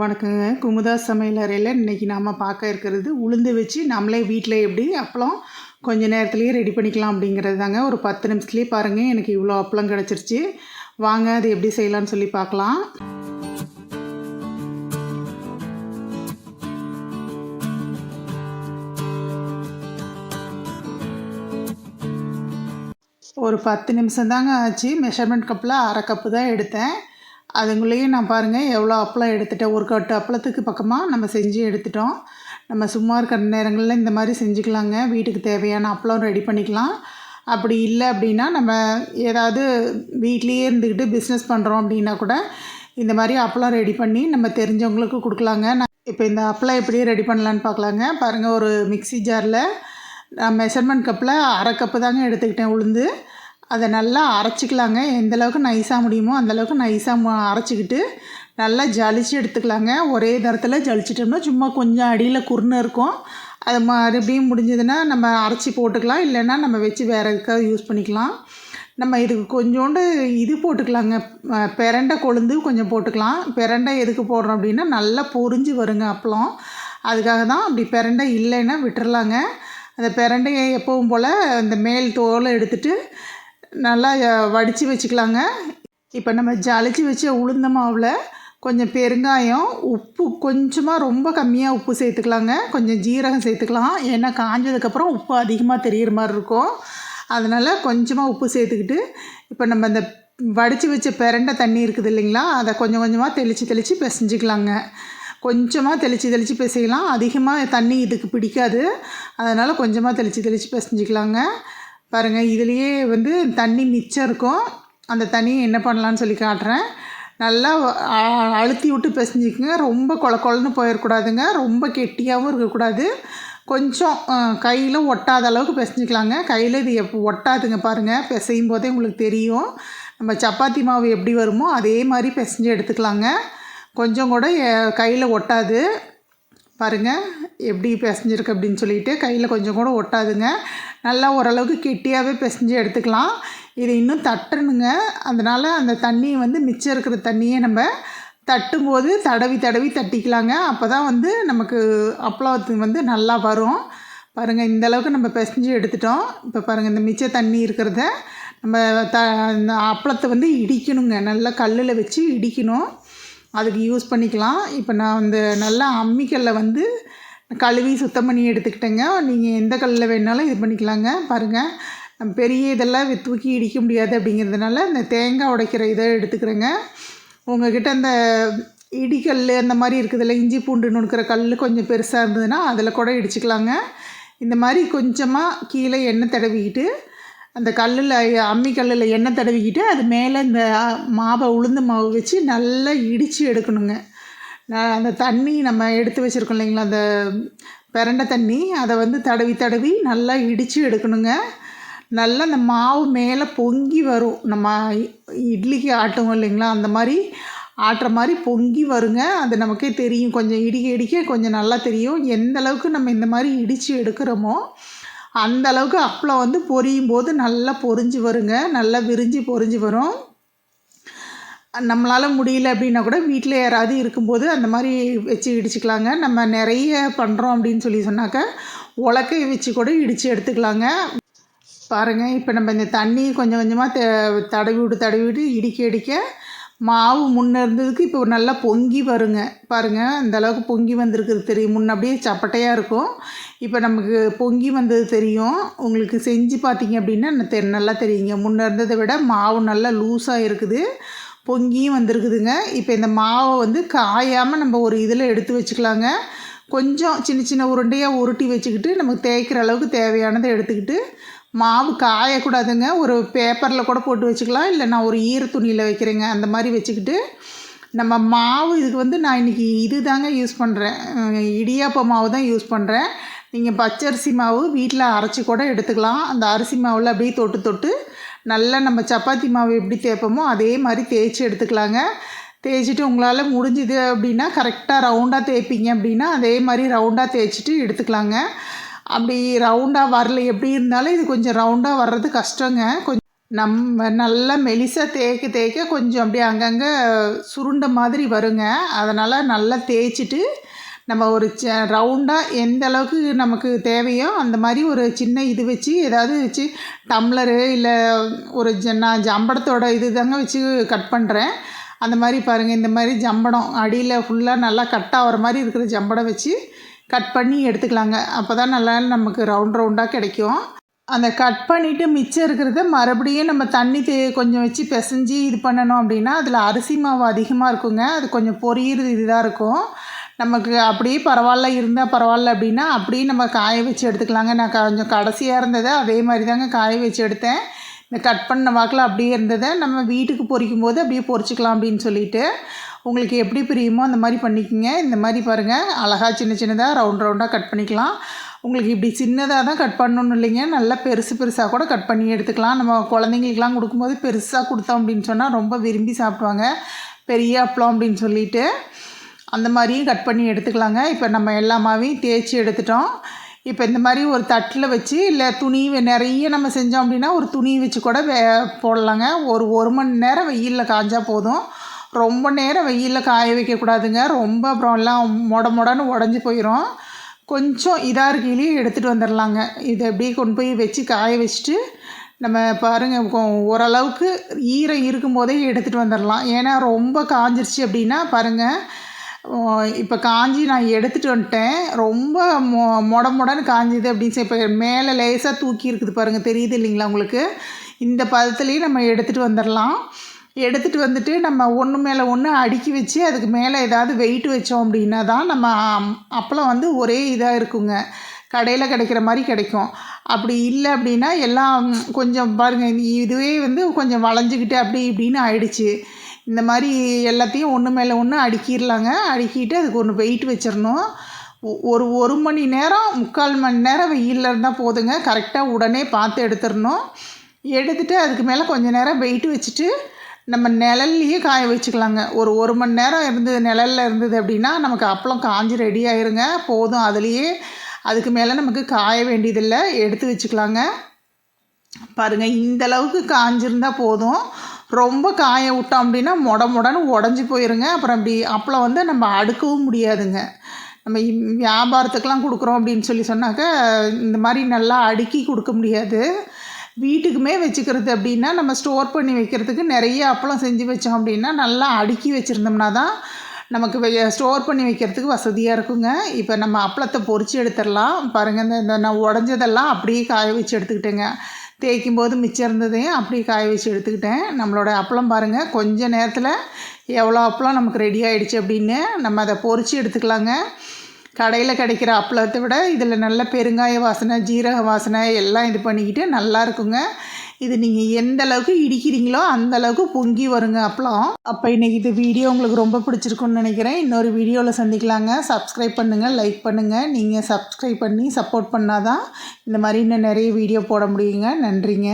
வணக்கங்க. குமுதா சமையல் அறையில் இன்றைக்கி நாம் பார்க்க இருக்கிறது உளுந்து வச்சு நம்மளே வீட்டில் எப்படி அப்பளம் கொஞ்ச நேரத்துலேயே ரெடி பண்ணிக்கலாம் அப்படிங்கிறது தாங்க. ஒரு பத்து நிமிஷத்துலேயே பாருங்கள் எனக்கு இவ்வளோ அப்பளம் கிடச்சிருச்சு. வாங்க அது எப்படி செய்யலாம்னு சொல்லி பார்க்கலாம். ஒரு பத்து நிமிஷம் தாங்க ஆச்சு. மெஷர்மெண்ட் கப்பில் அரை கப்பு தான் எடுத்தேன். அதுங்களையும் நான் பாருங்கள் எவ்வளோ அப்பளம் எடுத்துட்டேன். ஒரு கட்டு அப்பளத்துக்கு பக்கமாக நம்ம செஞ்சு எடுத்துட்டோம். நம்ம சும்மா இருக்கிற நேரங்களில் இந்த மாதிரி செஞ்சுக்கலாங்க. வீட்டுக்கு தேவையான அப்பளம் ரெடி பண்ணிக்கலாம். அப்படி இல்லை அப்படின்னா நம்ம ஏதாவது வீட்லேயே இருந்துக்கிட்டு பிஸ்னஸ் பண்ணுறோம் அப்படின்னா கூட இந்த மாதிரி அப்பளம் ரெடி பண்ணி நம்ம தெரிஞ்சவங்களுக்கு கொடுக்கலாங்க. நான் இப்போ இந்த அப்பளம் எப்படி ரெடி பண்ணலான்னு பார்க்கலாங்க. பாருங்கள் ஒரு மிக்ஸி ஜாரில் நான் மெஷர்மெண்ட் கப்பில் அரை கப்பு தாங்க எடுத்துக்கிட்டேன் உளுந்து. அதை நல்லா அரைச்சிக்கலாங்க. எந்தளவுக்கு நைஸாக முடியுமோ அந்தளவுக்கு நைஸாக அரைச்சிக்கிட்டு நல்லா ஜலிச்சு எடுத்துக்கலாங்க. ஒரே தரத்தில் ஜலிச்சிட்டோம்னா சும்மா கொஞ்சம் அடியில் குறுன்னு இருக்கும். அது மறுபடியும் முடிஞ்சதுன்னா நம்ம அரைச்சி போட்டுக்கலாம். இல்லைன்னா நம்ம வச்சு வேறு எதுக்காவது யூஸ் பண்ணிக்கலாம். நம்ம இதுக்கு கொஞ்சோண்டு இது போட்டுக்கலாங்க. அஹ் பிரண்டை கொழுந்து கொஞ்சம் போட்டுக்கலாம். பிரண்டை எதுக்கு போடுறோம் அப்படின்னா நல்லா பொறிஞ்சு வருங்க அப்பளம். அதுக்காக தான் அப்படி பிரண்டை இல்லைன்னா விட்டுறலாங்க. அந்த பிரண்டையை எப்பவும் போல் அந்த மேல் தோலை எடுத்துகிட்டு நல்லா வடித்து வச்சுக்கலாங்க. இப்போ நம்ம ஜலிச்சு வச்ச உளுந்த மாவில் கொஞ்சம் பெருங்காயம் உப்பு கொஞ்சமாக ரொம்ப கம்மியாக உப்பு சேர்த்துக்கலாங்க. கொஞ்சம் ஜீரகம் சேர்த்துக்கலாம். ஏன்னா காஞ்சதுக்கப்புறம் உப்பு அதிகமாக தெரிகிற மாதிரி இருக்கும். அதனால் கொஞ்சமாக உப்பு சேர்த்துக்கிட்டு இப்போ நம்ம இந்த வடித்து வச்ச பிரண்டை தண்ணி இருக்குது இல்லைங்களா அதை கொஞ்சம் கொஞ்சமாக தெளித்து தெளித்து பிசைஞ்சிக்கலாங்க. கொஞ்சமாக தெளித்து தெளித்து பிசையலாம். அதிகமாக தண்ணி இதுக்கு பிடிக்காது. அதனால் கொஞ்சமாக தெளித்து தெளித்து பிசைஞ்சிக்கலாங்க. பாருங்கள் இதுலேயே வந்து தண்ணி மிச்சம் இருக்கும். அந்த தண்ணியை என்ன பண்ணலான்னு சொல்லி காட்டுறேன். நல்லா அ- அழுத்தி விட்டு பிசைஞ்சிக்கங்க. ரொம்ப கொல கொலன்னு போயிடக்கூடாதுங்க ரொம்ப கெட்டியாகவும் இருக்கக்கூடாது. கொஞ்சம் கையில் ஒட்டாத அளவுக்கு பிசைஞ்சிக்கலாங்க. கையில் இது எப்போ ஒட்டாதுங்க பாருங்கள் பிசையும் போதே உங்களுக்கு தெரியும். நம்ம சப்பாத்தி மாவு எப்படி வருமோ அதே மாதிரி பிசைஞ்சு எடுத்துக்கலாங்க. கொஞ்சம் கூட கையில் ஒட்டாது. பாருங்கள் எப்படி பிசைஞ்சிருக்கு அப்படின்னு சொல்லிட்டு கையில் கொஞ்சம் கூட ஒட்டாதுங்க. நல்லா ஓரளவுக்கு கெட்டியாகவே பிசைஞ்சு எடுத்துக்கலாம். இது இன்னும் தட்டணுங்க. அதனால் அந்த தண்ணியை வந்து மிச்சம் இருக்கிற தண்ணியை நம்ம தட்டும்போது தடவி தடவி தட்டிக்கலாங்க. அப்போ தான் வந்து நமக்கு அப்பளத்து வந்து நல்லா வரும். பாருங்கள் இந்த அளவுக்கு நம்ம பிசைஞ்சு எடுத்துட்டோம். இப்போ பாருங்கள் இந்த மிச்ச தண்ணி இருக்கிறத நம்ம த இந்த அப்பளத்தை வந்து இடிக்கணுங்க. நல்லா கல்லில் வச்சு இடிக்கணும். அதுக்கு யூஸ் பண்ணிக்கலாம். இப்போ நான் வந்து நல்லா அம்மிக்கல்லை வந்து கழுவி சுத்தம் பண்ணி எடுத்துக்கிட்டேங்க. நீங்கள் எந்த கல்லில் வேணாலும் இது பண்ணிக்கலாங்க. பாருங்கள் பெரிய இதெல்லாம் தூக்கி இடிக்க முடியாது அப்படிங்கிறதுனால இந்த தேங்காய் உடைக்கிற இதை எடுத்துக்கிறேங்க. உங்ககிட்ட அந்த இடிக்கல் அந்த மாதிரி இருக்குதுல்ல இஞ்சி பூண்டு நுணுக்கிற கல் கொஞ்சம் பெருசாக இருந்ததுன்னா அதில் கூட இடிச்சுக்கலாங்க. இந்த மாதிரி கொஞ்சமாக கீழே எண்ணெய் தடவிக்கிட்டு அந்த கல்லில் அம்மி கல்லில் எண்ணெய் தடவிக்கிட்டு அது மேலே இந்த மாவை உளுந்து மாவு வச்சு நல்லா இடித்து எடுக்கணுங்க. அந்த தண்ணி நம்ம எடுத்து வச்சுருக்கோம் இல்லைங்களா அந்த பிரண்டை தண்ணி அதை வந்து தடவி தடவி நல்லா இடித்து எடுக்கணுங்க. நல்லா அந்த மாவு மேலே பொங்கி வரும். நம்ம இட்லிக்கு ஆட்டுவோம் இல்லைங்களா அந்த மாதிரி ஆட்டுற மாதிரி பொங்கி வருங்க. அது நமக்கே தெரியும். கொஞ்சம் இடிக்க இடிக்க கொஞ்சம் நல்லா தெரியும். எந்த அளவுக்கு நம்ம இந்த மாதிரி இடித்து எடுக்கிறோமோ அந்த அளவுக்கு அப்பளம் வந்து பொரியும் போது நல்லா பொரிஞ்சு வருங்க. நல்லா விரிஞ்சு பொரிஞ்சு வரும். நம்மளால் முடியல அப்படின்னா கூட வீட்டில் யாராவது இருக்கும்போது அந்த மாதிரி வச்சு இடிச்சுக்கலாங்க. நம்ம நிறைய பண்ணுறோம் அப்படின்னு சொல்லி சொன்னாக்க உலக்கையை வச்சு கூட இடித்து எடுத்துக்கலாங்க. பாருங்கள் இப்போ நம்ம இந்த தண்ணி கொஞ்சம் கொஞ்சமாக த தடவி விட்டு தடவி விட்டு இடிக்க இடிக்க மாவு முன்னே இருந்ததுக்கு இப்போ நல்லா பொங்கி வருங்க. பாருங்கள் அந்த அளவுக்கு பொங்கி வந்திருக்குது தெரியும். முன்ன அப்படியே சப்பட்டையாக இருக்கும். இப்போ நமக்கு பொங்கி வந்தது தெரியும். உங்களுக்கு செஞ்சு பார்த்தீங்க அப்படின்னா தெ நல்லா தெரியுங்க. முன்ன இருந்ததை விட மாவு நல்லா லூஸாக இருக்குது. பொங்கியும் வந்திருக்குதுங்க. இப்போ இந்த மாவை வந்து காயாமல் நம்ம ஒரு இதில் எடுத்து வச்சுக்கலாங்க. கொஞ்சம் சின்ன சின்ன உருண்டையாக உருட்டி வச்சுக்கிட்டு நமக்கு தேய்க்கிற அளவுக்கு தேவையானதை எடுத்துக்கிட்டு மாவு காயக்கூடாதுங்க. ஒரு பேப்பரில் கூட போட்டு வச்சுக்கலாம். இல்லை நான் ஒரு ஈர துணியில் வைக்கிறேங்க. அந்த மாதிரி வச்சுக்கிட்டு நம்ம மாவு இதுக்கு வந்து நான் இன்றைக்கி இது தாங்க யூஸ் பண்ணுறேன் இடியாப்ப மாவு தான் யூஸ் பண்ணுறேன் நீங்கள் பச்சரிசி மாவு வீட்டில் அரைச்சி கூட எடுத்துக்கலாம். அந்த அரிசி மாவில் அப்படியே தொட்டு தொட்டு நல்லா நம்ம சப்பாத்தி மாவு எப்படி தேய்ப்போமோ அதே மாதிரி தேய்ச்சி எடுத்துக்கலாங்க. தேய்ச்சிட்டு உங்களால் முடிஞ்சுது அப்படின்னா கரெக்டாக ரவுண்டாக தேய்ப்பீங்க அப்படின்னா அதே மாதிரி ரவுண்டாக தேய்ச்சிட்டு எடுத்துக்கலாங்க. அப்படி ரவுண்டாக வரல எப்படி இருந்தாலும் இது கொஞ்சம் ரவுண்டாக வர்றது கஷ்டங்க. கொஞ்சம் நம்ம நல்லா மெலிசாக தேய்க்க தேய்க்க கொஞ்சம் அப்படியே அங்கங்கே சுருண்ட மாதிரி வருங்க. அதனால் நல்லா தேய்ச்சிட்டு நம்ம ஒரு ச ரவுண்டாக எந்த அளவுக்கு நமக்கு தேவையோ அந்த மாதிரி ஒரு சின்ன இது வச்சு ஏதாவது வச்சு டம்ளரு இல்லை ஒரு ஜ நான் ஜம்படத்தோட இது தாங்க வச்சு கட் பண்ணுறேன் அந்த மாதிரி பாருங்கள் இந்த மாதிரி ஜம்படம் அடியில் ஃபுல்லாக நல்லா கட் ஆகிற மாதிரி இருக்கிற ஜம்படம் வச்சு கட் பண்ணி எடுத்துக்கலாங்க. அப்போ தான் நல்லா நமக்கு ரவுண்ட் ரவுண்டாக கிடைக்கும். அந்த கட் பண்ணிவிட்டு மிச்சம் இருக்கிறத மறுபடியும் நம்ம தண்ணி தே கொஞ்சம் வச்சு பிசைஞ்சு இது பண்ணணும் அப்படின்னா அதில் அரிசி மாவு அதிகமாக இருக்குங்க. அது கொஞ்சம் பொரியிறது இதுதான் இருக்கும். நமக்கு அப்படியே பரவாயில்ல இருந்தால் பரவாயில்ல அப்படின்னா அப்படியே நம்ம காய வச்சு எடுத்துக்கலாங்க. நான் கொஞ்சம் கடைசியாக இருந்ததை அதே மாதிரி தாங்க காய வச்சு எடுத்தேன். இந்த கட் பண்ண வாக்கில் அப்படியே இருந்ததை நம்ம வீட்டுக்கு பொரிக்கும் போது அப்படியே பொரிச்சிக்கலாம் அப்படின்னு சொல்லிட்டு உங்களுக்கு எப்படி பிரியுமோ அந்த மாதிரி பண்ணிக்கோங்க. இந்த மாதிரி பாருங்கள் அழகாக சின்ன சின்னதாக ரவுண்ட் ரவுண்டாக கட் பண்ணிக்கலாம். உங்களுக்கு இப்படி சின்னதாக தான் கட் பண்ணணும் இல்லைங்க. நல்லா பெருசு பெருசாக கூட கட் பண்ணி எடுத்துக்கலாம். நம்ம குழந்தைங்களுக்குலாம் கொடுக்கும்போது பெருசாக கொடுத்தோம் அப்படின்னு சொன்னால் ரொம்ப விரும்பி சாப்பிடுவாங்க. பெரிய அப்பளம் அப்படின்னு சொல்லிட்டு. அந்த மாதிரியும் கட் பண்ணி எடுத்துக்கலாங்க. இப்போ நம்ம எல்லாமாவையும் தேய்ச்சி எடுத்துட்டோம். இப்போ இந்த மாதிரி ஒரு தட்டில் வச்சு இல்லை துணி நிறைய நம்ம செஞ்சோம் அப்படின்னா ஒரு துணி வச்சு கூட வே போடலாங்க. ஒரு ஒரு மணி நேரம் வெயிலில் காஞ்சால் போதும். ரொம்ப நேரம் வெயிலில் காய வைக்கக்கூடாதுங்க ரொம்ப அப்புறம் எல்லாம் மொட மொடன்னு உடஞ்சி போயிடும் கொஞ்சம் இதாக இருக்கையிலேயே எடுத்துகிட்டு வந்துடலாங்க இதை அப்படியே கொண்டு போய் வச்சு காய வச்சுட்டு நம்ம பாருங்கள் ஓரளவுக்கு ஈரம் இருக்கும்போதே எடுத்துகிட்டு வந்துடலாம் ஏன்னா ரொம்ப காஞ்சிருச்சு அப்படின்னா பாருங்கள் இப்போ காஞ்சி நான் எடுத்துகிட்டு வந்துட்டேன். ரொம்ப மொ மொட மொடன்னு காஞ்சிது அப்படின்னு சொல்லி இப்போ மேலே லேசாக தூக்கி இருக்குது பாருங்கள் தெரியுது இல்லைங்களா உங்களுக்கு? இந்த பதத்துலேயும் நம்ம எடுத்துகிட்டு வந்துடலாம் எடுத்துகிட்டு வந்துட்டு நம்ம ஒன்று மேலே ஒன்று அடுக்கி வச்சு அதுக்கு மேலே ஏதாவது வெயிட் வச்சோம் அப்படின்னா தான் நம்ம அப்பளம் வந்து ஒரே இதாக இருக்குங்க. கடையில் கிடைக்கிற மாதிரி கிடைக்கும். அப்படி இல்லை அப்படின்னா எல்லாம் கொஞ்சம் பாருங்கள் இதுவே வந்து கொஞ்சம் வளைஞ்சிக்கிட்டு அப்படி இப்படின்னு ஆயிடுச்சு. இந்த மாதிரி எல்லாத்தையும் ஒன்று மேலே ஒன்று அடுக்கிடலாங்க. அடுக்கிட்டு அதுக்கு ஒன்று வெயிட் வச்சிடணும். ஒரு ஒரு மணி நேரம் முக்கால் மணி நேரம் வெயிலில் இருந்தால் போதுங்க. கரெக்டாக உடனே பார்த்து எடுத்துடணும். எடுத்துகிட்டு அதுக்கு மேலே கொஞ்சம் நேரம் வெயிட் வச்சுட்டு நம்ம நிழல்லையே காய வச்சுக்கலாங்க. ஒரு ஒரு மணி நேரம் இருந்தது நிழலில் இருந்தது அப்படின்னா நமக்கு அப்பளம் காஞ்சி ரெடி ஆயிருங்க. போதும் அதுலேயே. அதுக்கு மேலே நமக்கு காய வேண்டியதில்லை. எடுத்து வச்சுக்கலாங்க. பாருங்கள் இந்த அளவுக்கு காஞ்சிருந்தால் போதும். ரொம்ப காய விட்டோம் அப்படின்னா மொட மொடன்னு உடஞ்சி போயிருங்க. அப்புறம் அப்படி அப்பளம் வந்து நம்ம அடுக்கவும் முடியாதுங்க. நம்ம வியாபாரத்துக்கெலாம் கொடுக்குறோம் அப்படின்னு சொல்லி சொன்னாக்க இந்த மாதிரி நல்லா அடுக்கி கொடுக்க முடியாது. வீட்டுக்குமே வச்சுக்கிறது அப்படின்னா நம்ம ஸ்டோர் பண்ணி வைக்கிறதுக்கு நிறைய அப்பளம் செஞ்சு வச்சோம் அப்படின்னா நல்லா அடுக்கி வச்சுருந்தோம்னா தான் நமக்கு ஸ்டோர் பண்ணி வைக்கிறதுக்கு வசதியாக இருக்குங்க. இப்போ நம்ம அப்பளத்தை பொறிச்சு எடுத்துடலாம். பாருங்கள் இந்த இந்த நான் உடஞ்சதெல்லாம் அப்படியே காய வச்சு எடுத்துக்கிட்டேங்க. தேய்க்கும் போது மிச்சம் இருந்ததையும் அப்படியே காய வச்சு எடுத்துக்கிட்டேன். நம்மளோட அப்பளம் பாருங்கள் கொஞ்சம் நேரத்தில் எவ்வளோ அப்பளம் நமக்கு ரெடி ஆகிடுச்சு அப்படின்னு நம்ம அதை பொறிச்சு எடுத்துக்கலாங்க. கடையில் கிடைக்கிற அப்பளத்தை விட இதில் நல்ல பெருங்காய வாசனை ஜீரக வாசனை எல்லாம் இது பண்ணிக்கிட்டு நல்லா இருக்குங்க. இது நீங்கள் எந்த அளவுக்கு இடிக்கிறீங்களோ அந்த அளவுக்கு பொங்கி வருங்க அப்பளம். அப்போ இன்றைக்கி இது வீடியோ உங்களுக்கு ரொம்ப பிடிச்சிருக்குன்னு நினைக்கிறேன். இன்னொரு வீடியோவில் சந்திக்கலாங்க. சப்ஸ்கிரைப் பண்ணுங்கள் லைக் பண்ணுங்கள் நீங்கள் சப்ஸ்கிரைப் பண்ணி சப்போர்ட் பண்ணால் தான் இந்த மாதிரி இன்னும் நிறைய வீடியோ போட முடியுங்க. நன்றிங்க.